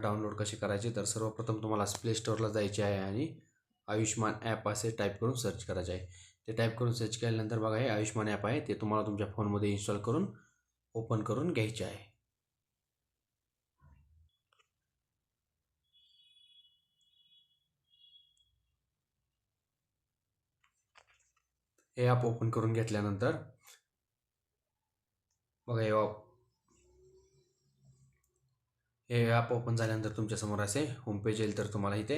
Download कसे करायचे तर सर्वप्रथम तुम्हाला प्ले स्टोअरला जायचे आहे आणि आयुष्मान ॲप असे टाईप करून सर्च करायचे आहे. ते टाईप करून सर्च केल्यानंतर बघा हे आयुष्मान ॲप आहे ते तुम्हाला तुमच्या फोनमध्ये इन्स्टॉल करून ओपन करून घ्यायचे आहे. हे ॲप ओपन करून घेतल्यानंतर बघा हे हे ॲप ओपन झाल्यानंतर तुमच्यासमोर असे होमपेज येईल तर तुम्हाला इथे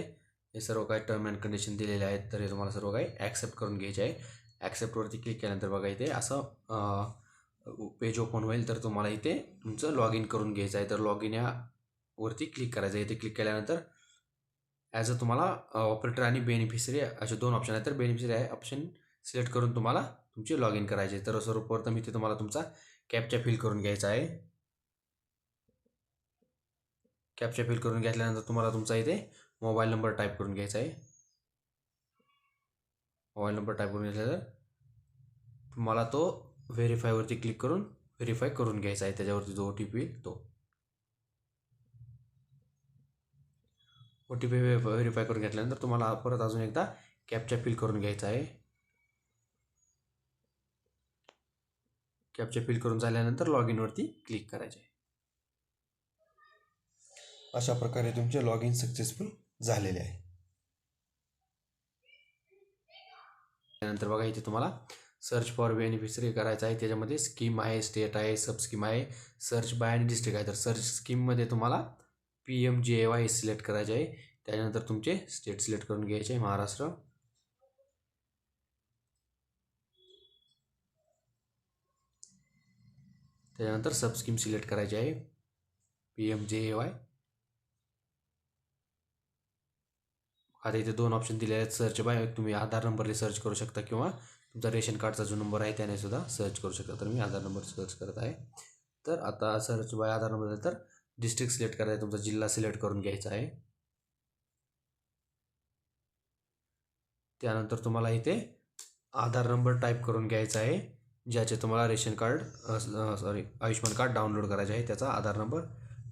हे सर्व काही टर्म अँड कंडिशन दिलेले आहेत. तर हे तुम्हाला सर्व काही ॲक्सेप्ट करून घ्यायचे आहे. ॲक्सेप्टवरती क्लिक केल्यानंतर बघा इथे असं पेज ओपन होईल तर तुम्हाला इथे तुमचं लॉग इन करून घ्यायचं आहे. तर लॉग इन यावरती क्लिक करायचं आहे. इथे क्लिक केल्यानंतर ॲज अ तुम्हाला ऑपरेटर आणि बेनिफिशरी असे दोन ऑप्शन आहेत. तर बेनिफिशरी आहे ऑप्शन सिलेक्ट करून तुम्हाला तुमचे लॉग इन करायचे तर सर्वप्रथम इथे तुम्हाला तुमचा कॅपचा फिल करून घ्यायचा आहे. कॅपचा फिल करून घेतल्यानंतर तुम्हाला तुमचा इथे मोबाईल नंबर टाईप करून घ्यायचा आहे. मोबाईल नंबर टाईप करून घेतल्यानंतर तुम्हाला तो व्हेरीफायवरती क्लिक करून व्हेरीफाय करून घ्यायचा आहे. त्याच्यावरती जो ओ टी पी येईल तो. ओ टी पी व्हेरीफाय करून घेतल्यानंतर तुम्हाला परत अजून एकदा कॅपचा फिल करून घ्यायचा आहे. कॅपचा फिल करून झाल्यानंतर लॉग इनवरती क्लिक करायचे. आहे अशा प्रकारे तुमचे लॉग इन सक्सेसफुल झालेले आहे. त्यानंतर बघा इथे तुम्हाला सर्च फॉर बेनिफिशरी करायचं आहे. त्याच्यामध्ये स्कीम आहे स्टेट आहे सब स्कीम आहे. सर्च बाय आणि डिस्ट्रिक्ट आहे. तर सर्च स्कीममध्ये तुम्हाला पी एम जे ए वाय सिलेक्ट करायचे आहे. त्याच्यानंतर तुमचे स्टेट सिलेक्ट करून घ्यायचे आहे महाराष्ट्र. त्याच्यानंतर सब स्कीम सिलेक्ट करायची आहे. पी एम जे ए वाय आता इथे दोन ऑप्शन दिले आहेत. सर्च बाय तुम्ही आधार नंबरने सर्च करू शकता किंवा तुमचा रेशन कार्डचा जो नंबर आहे त्याने सुद्धा सर्च करू शकता. तर मी आधार नंबर सर्च करत आहे. तर आता सर्च बाय आधार नंबर तर डिस्ट्रिक्ट सिलेक्ट करायचा तुमचा जिल्हा सिलेक्ट करून घ्यायचा आहे. त्यानंतर तुम्हाला इथे आधार नंबर टाईप करून घ्यायचा आहे ज्याचे तुम्हाला ration card sorry Ayushman card download करायचे आहे. त्याचा आधार नंबर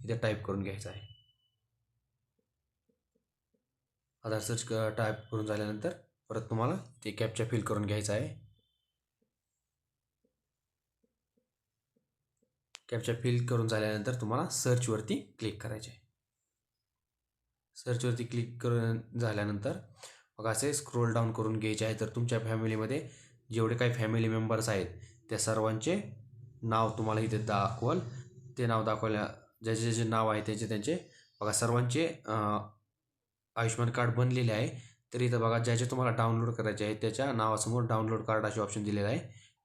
इथे टाईप करून घ्यायचा आहे. आधार सर्च टाईप करून झाल्यानंतर परत तुम्हाला ते कॅपचा फिल करून घ्यायचा आहे. कॅपचा फिल करून झाल्यानंतर तुम्हाला सर्चवरती क्लिक करायचे आहे सर्चवरती क्लिक करून झाल्यानंतर मग असे स्क्रोल डाऊन करून घ्यायचे आहे. तर तुमच्या फॅमिलीमध्ये जेवढे काही फॅमिली मेंबर्स आहेत त्या सर्वांचे नाव तुम्हाला इथे दाखवाल. ते नाव दाखवल्या ज्याचे ज्याचे नाव आहे त्याचे त्यांचे बघा सर्वांचे आयुष्यमान कार्ड बनलेले आहे. तर इथं बघा ज्याचे तुम्हाला डाउनलोड करायचे आहे त्याच्या नावासमोर डाउनलोड कार्ड असे ऑप्शन दिलेलं आहे.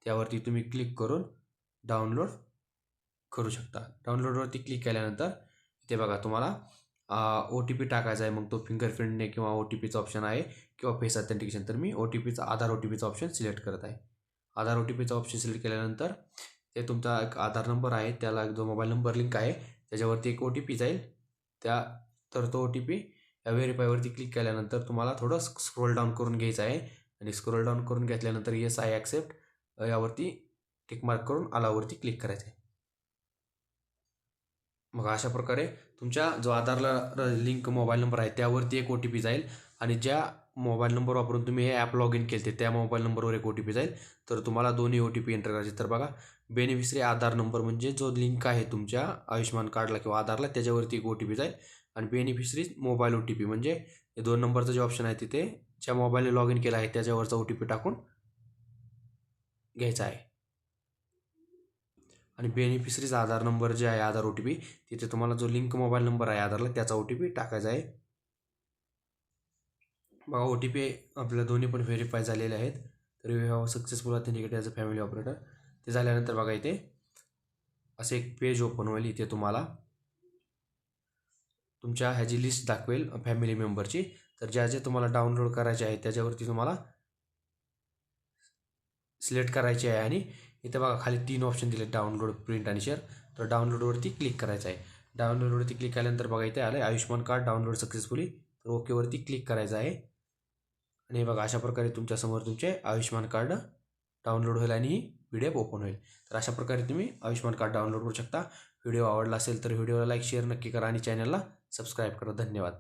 त्यावरती तुम्ही क्लिक करून डाउनलोड करू शकता. डाउनलोडवरती क्लिक केल्यानंतर इथे बघा तुम्हाला ओ टी पी टाकायचा आहे. मग तो फिंगरप्रिंटने किंवा ओ टी पीचा ऑप्शन आहे किंवा फेस ऑथेंटिकेशन तर मी ओ टी पीचा आधार ओ टी पीचा ऑप्शन सिलेक्ट करत आहे. आधार ओ टी पीचा ऑप्शन सिलेक्ट केल्यानंतर ते तुमचा एक आधार नंबर आहे. त्याला जो मोबाईल नंबर लिंक आहे त्याच्यावरती एक ओ टी पी जाईल. त्या तर तो ओ टी पी या व्हेरीफायवरती क्लिक केल्यानंतर तुम्हाला थोडं स्क्रोल डाऊन करून घ्यायचं आहे. आणि स्क्रोल डाऊन करून घेतल्यानंतर येस आय ॲक्सेप्ट यावरती टिकमार्क करून आलावरती क्लिक करायचं आहे. मग अशा प्रकारे तुमच्या जो आधारला लिंक मोबाईल नंबर आहे त्यावरती एक ओ टी पी जाईल. आणि ज्या मोबाईल नंबर वापरून तुम्ही हे ॲप लॉग इन केले त्या मोबाईल नंबरवर एक ओ टी पी जाईल. तर तुम्हाला दोन्ही ओ टी पी एंटर करायचे तर बघा बेनिफिशरी आधार नंबर म्हणजे जो लिंक आहे तुमच्या आयुष्यमान कार्डला किंवा आधारला त्याच्यावरती एक ओ टी पी जाईल आणि beneficiary mobile O T P म्हणजे हे दोन नंबरचं जे ऑप्शन आहे तिथे ज्या मोबाईलने लॉग इन केला आहे त्याच्यावरचा ओ टी पी टाकून घ्यायचा आहे. आणि बेनिफिशरीचा आधार नंबर जे आहे आधार ओ टी पी तिथे तुम्हाला जो लिंक मोबाईल नंबर आहे आधारला त्याचा ओ टी पी टाकायचा आहे. बघा ओ टी पी आपल्या दोन्ही पण व्हेरीफाय झालेले आहेत. तर you have successful authenticate as a family operator ते झाल्यानंतर बघा इथे असे एक पेज ओपन होईल इथे तुम्हाला. तुमच्या ह्याची लिस्ट दाखवेल फॅमिली मेंबरची तर ज्या ज्या तुम्हाला डाउनलोड करायचे आहे त्याच्यावरती तुम्हाला सिलेक्ट करायचे आहे आणि इथे बघा खाली तीन ऑप्शन दिले डाउनलोड प्रिंट आणि शेअर तर डाउनलोडवरती क्लिक करायचं आहे. डाउनलोडवरती क्लिक केल्यानंतर बघा इथे आलं आहे आयुष्यमान कार्ड डाउनलोड सक्सेसफुली तर ओकेवरती क्लिक करायचं आहे. आणि बघा अशा प्रकारे तुमच्यासमोर तुमचे आयुष्यमान कार्ड डाउनलोड होईल आणि पी डी एफ ओपन होईल. तर अशा प्रकारे तुम्ही आयुष्यमान कार्ड डाउनलोड करू शकता. व्हिडिओ आवडला असेल तर व्हिडिओला लाईक शेअर नक्की करा आणि चॅनलला सबस्क्राईब करा. धन्यवाद.